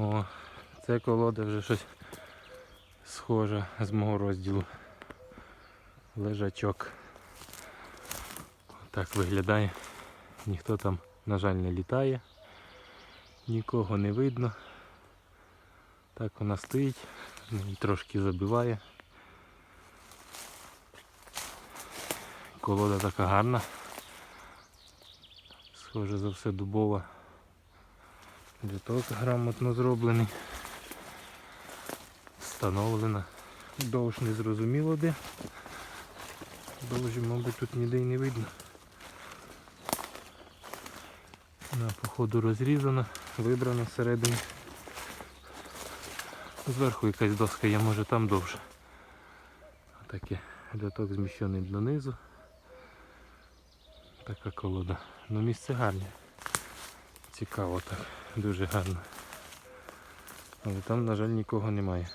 О, це колода вже щось схоже з мого розділу. Лежачок. Так виглядає. Ніхто там, на жаль, не літає. Нікого не видно. Так вона стоїть, і трошки забиває. Колода така гарна. Схоже за все дубова. Літок грамотно зроблений. Встановлена. Довж не зрозуміло де. Довжі, мабуть, тут ніде й не видно. На походу розрізана, вибрана всередині. Зверху якась доска є, може там довше. Таке льоток зміщений донизу. Така колода. Ну місце гарне. Цікаво так, дуже гарно. Але там, на жаль, нікого немає.